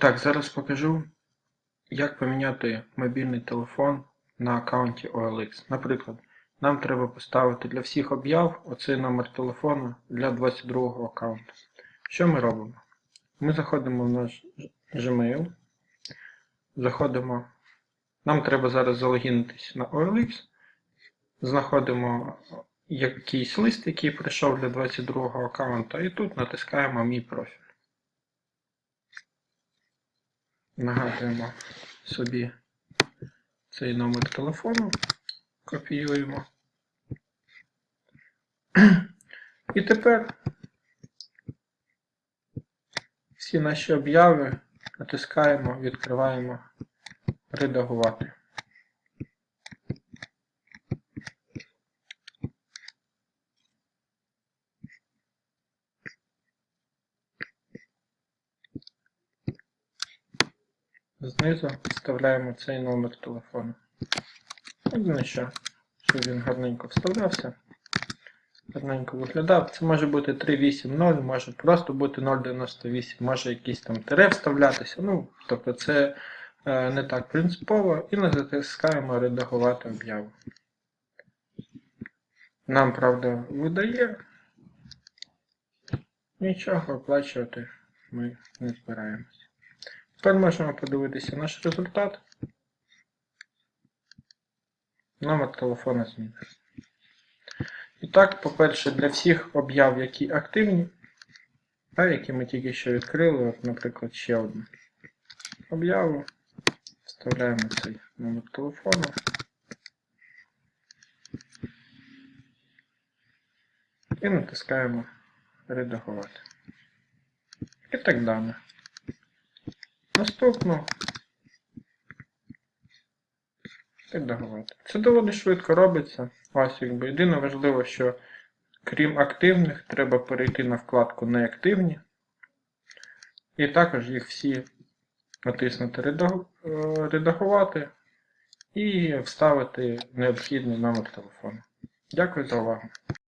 так, зараз покажу, як поміняти мобільний телефон на аккаунті OLX. Наприклад, нам треба поставити для всіх об'яв оцей номер телефону для 22-го аккаунту. Що ми робимо? Ми заходимо в наш Gmail, заходимо. Нам треба зараз залогінитись на OLX, знаходимо якийсь лист, який прийшов для 22-го аккаунту, і тут натискаємо Мій профіль. Нагадуємо собі цей номер телефону, копіюємо. І тепер всі наші обяви натискаємо, відкриваємо редагувати. Знизу вставляємо цей номер телефону. Єдине що, щоб він гарненько вставлявся, гарненько виглядав. Це може бути 380, може просто бути 098, може якийсь там тире вставлятися. Ну, тобто це е, не так принципово. І ми затискаємо редагувати об'яву. Нам, правда, видає. Нічого оплачувати ми не збираємось. Тепер можемо подивитися наш результат. Номер телефона змінився. І так, по-перше, для всіх об'яв, які активні, а які ми тільки що відкрили, от, наприклад, ще одну об'яву. Вставляємо цей номер телефону. І натискаємо редагувати. І так далі. Наступно редагувати. Це доволі швидко робиться. Ось якби єдине важливо, що крім активних, треба перейти на вкладку Неактивні. І також їх всі натиснути е, редагувати і вставити необхідний номер телефону. Дякую за увагу.